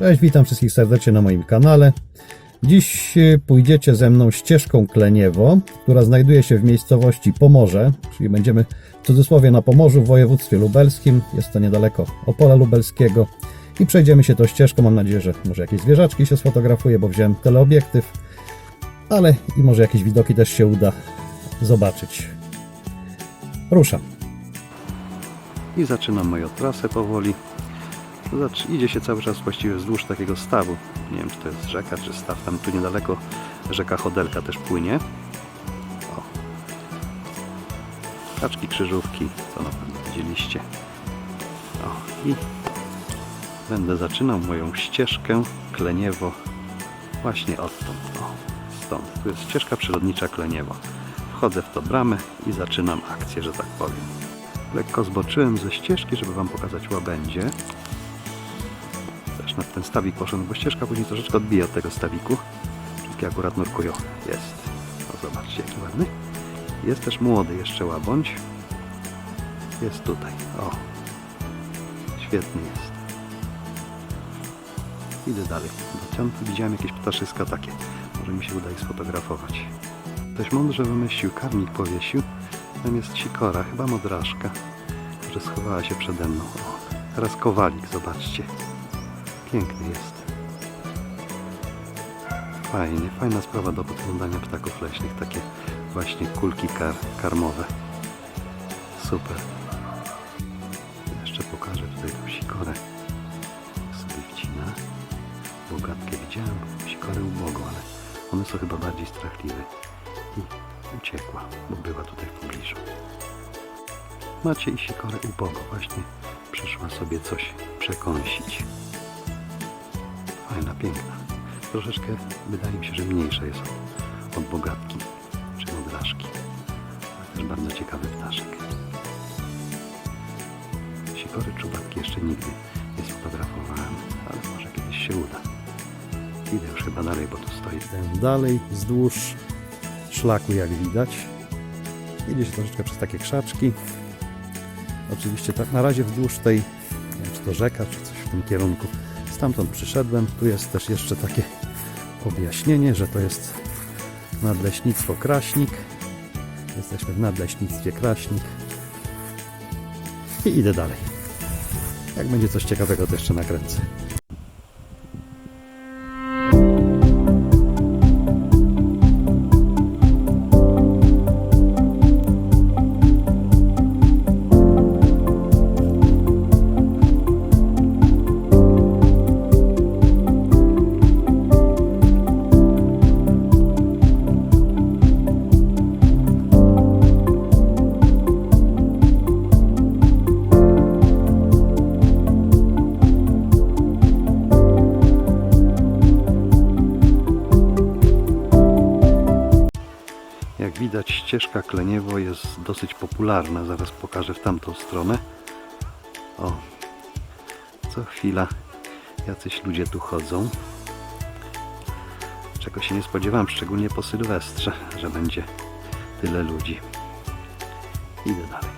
Cześć, witam wszystkich serdecznie na moim kanale. Dziś y, pójdziecie ze mną ścieżką Kleniewo, która znajduje się w miejscowości Pomorze, czyli będziemy w cudzysłowie na Pomorzu w województwie lubelskim. Jest to niedaleko Opola Lubelskiego i przejdziemy się tą ścieżką. Mam nadzieję, że może jakieś zwierzaczki się sfotografuję, bo wziąłem teleobiektyw, ale i może jakieś widoki też się uda zobaczyć. Ruszam. I zaczynam moją trasę powoli. Zacz, idzie się cały czas właściwie wzdłuż takiego stawu. Nie wiem, czy to jest rzeka, czy staw. Tam tu niedaleko rzeka Chodelka też płynie. O. Kaczki, krzyżówki, co na pewno widzieliście. O, i będę zaczynał moją ścieżkę Kleniewo właśnie odtąd. O, stąd. Tu jest ścieżka przyrodnicza Kleniewo. Wchodzę w to bramę i zaczynam akcję, że tak powiem. Lekko zboczyłem ze ścieżki, żeby Wam pokazać łabędzie. Też na ten stawik poszedłem, bo ścieżka później troszeczkę odbija od tego stawiku. Wszystkie akurat nurkują. Jest. O, zobaczcie, jaki ładny. Jest też młody jeszcze łabądź. Jest tutaj. O. Świetny jest. Idę dalej. Tam widziałem jakieś ptaszyska takie. Może mi się uda ich sfotografować. Ktoś mądrze wymyślił, karmik powiesił. Tam jest sikora, chyba modraszka, że schowała się przede mną. O, teraz kowalik, zobaczcie. Piękny jest. Fajnie, fajna sprawa do podglądania ptaków leśnych. Takie właśnie kulki kar karmowe. Super. Jeszcze pokażę tutaj tą sikorę. Sobie wcina. Bogatkę widziałem, sikory ubogą, ale one są chyba bardziej strachliwe. I uciekła, bo była tutaj w pobliżu. Macie i sikorę ubogo. Właśnie przyszła sobie coś przekąsić. Fajna, piękna. Troszeczkę wydaje mi się, że mniejsza jest od, od bogatki czy modraszki. Ale też bardzo ciekawy ptaszek. Sikory czubatki jeszcze nigdy nie sfotografowałem, ale może kiedyś się uda. Idę już chyba dalej, bo tu stoi dalej wzdłuż szlaku, jak widać. Idzie się troszeczkę przez takie krzaczki. Oczywiście tak na razie wzdłuż tej, nie wiem, czy to rzeka, czy coś w tym kierunku. Stamtąd przyszedłem. Tu jest też jeszcze takie objaśnienie, że to jest nadleśnictwo Kraśnik. Jesteśmy w nadleśnictwie Kraśnik. I idę dalej. Jak będzie coś ciekawego, to jeszcze nakręcę. Widać ścieżka Kleniewo jest dosyć popularna. Zaraz pokażę w tamtą stronę. O, co chwila jacyś ludzie tu chodzą. Czego się nie spodziewałem, szczególnie po Sylwestrze, że będzie tyle ludzi. Idę dalej.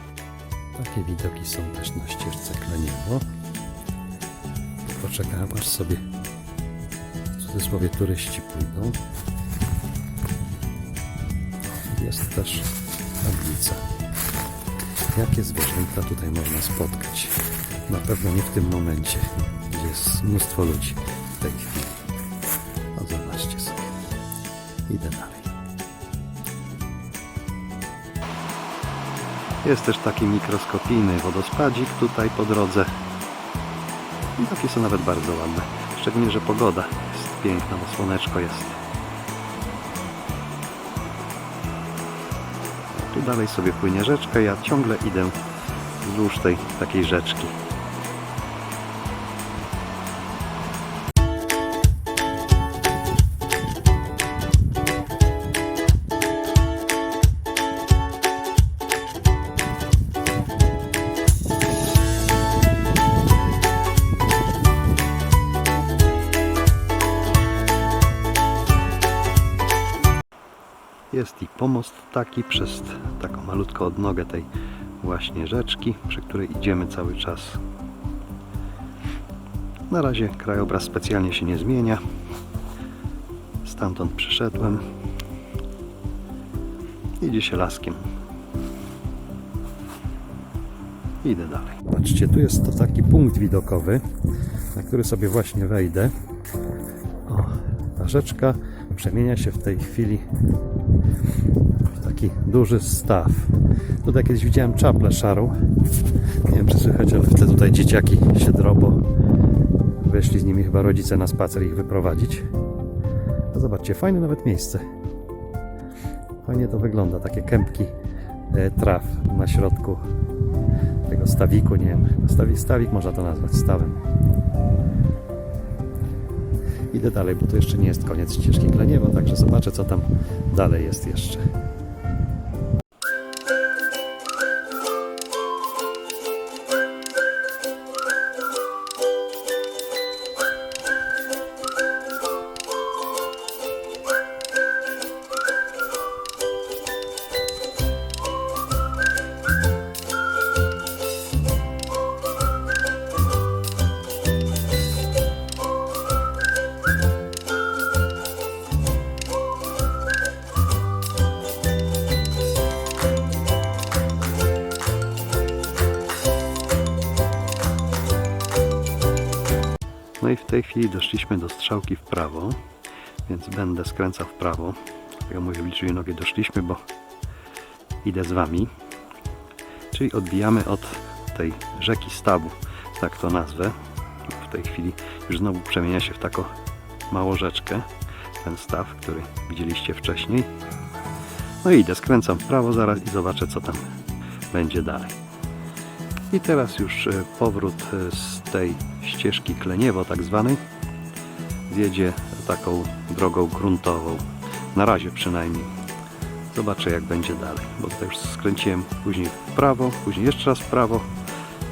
Takie widoki są też na ścieżce Kleniewo. Poczekałem aż sobie w cudzysłowie turyści pójdą. Jest też tablica. Jakie zwierzęta tutaj można spotkać? Na pewno nie w tym momencie, gdzie jest mnóstwo ludzi w tej chwili. No zobaczcie sobie. Idę dalej. Jest też taki mikroskopijny wodospadzik tutaj po drodze. I takie są nawet bardzo ładne. Szczególnie, że pogoda jest piękna, bo słoneczko jest. Dalej sobie płynie rzeczka, ja ciągle idę wzdłuż tej takiej rzeczki. Jest i pomost taki przez taką malutką odnogę tej właśnie rzeczki, przy której idziemy cały czas. Na razie krajobraz specjalnie się nie zmienia. Stamtąd przyszedłem. Idzie się laskiem. Idę dalej. Patrzcie, tu jest to taki punkt widokowy, na który sobie właśnie wejdę. O, ta rzeczka przemienia się w tej chwili w taki duży staw. Tutaj kiedyś widziałem czaplę szarą. Nie wiem, czy słychać, ale wtedy tutaj dzieciaki się drobo. Weszli z nimi chyba rodzice na spacer ich wyprowadzić. A zobaczcie, fajne nawet miejsce. Fajnie to wygląda, takie kępki e, traw na środku tego stawiku, nie wiem, stawik, stawik można to nazwać, stawem. Idę dalej, bo to jeszcze nie jest koniec ścieżki Kleniewa, także zobaczę, co tam dalej jest jeszcze. No i w tej chwili doszliśmy do strzałki w prawo, więc będę skręcał w prawo. Ja mówię w liczbie nogi doszliśmy, bo idę z Wami. Czyli odbijamy od tej rzeki Stabu, tak to nazwę. W tej chwili już znowu przemienia się w taką małą rzeczkę, ten staw, który widzieliście wcześniej. No i idę, skręcam w prawo zaraz i zobaczę co tam będzie dalej. I teraz już e, powrót e, z tej ścieżki Kleniewo tak zwanej zjedzie taką drogą gruntową. Na razie przynajmniej. Zobaczę jak będzie dalej, bo tutaj już skręciłem później w prawo, później jeszcze raz w prawo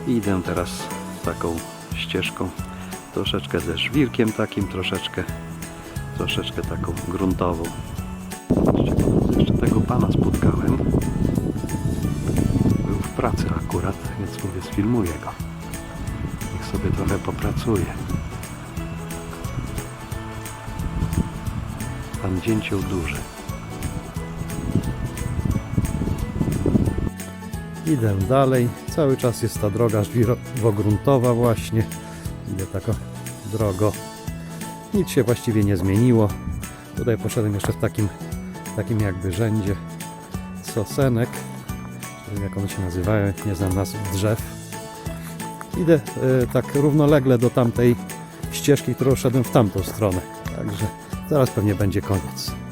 i idę teraz taką ścieżką, troszeczkę ze żwirkiem takim, troszeczkę, troszeczkę taką gruntową. Jeszcze tego pana spotkałem. Był w pracy akurat, więc mówię, sfilmuję go. Sobie trochę popracuje. Pan dzięcioł duży. Idę dalej. Cały czas jest ta droga żwirowogruntowa właśnie. Idę taką drogo. Nic się właściwie nie zmieniło. Tutaj poszedłem jeszcze w takim, takim jakby rzędzie sosenek. Jak one się nazywają, nie znam nazw drzew. Idę e, tak równolegle do tamtej ścieżki, którą szedłem w tamtą stronę. Także zaraz pewnie będzie koniec.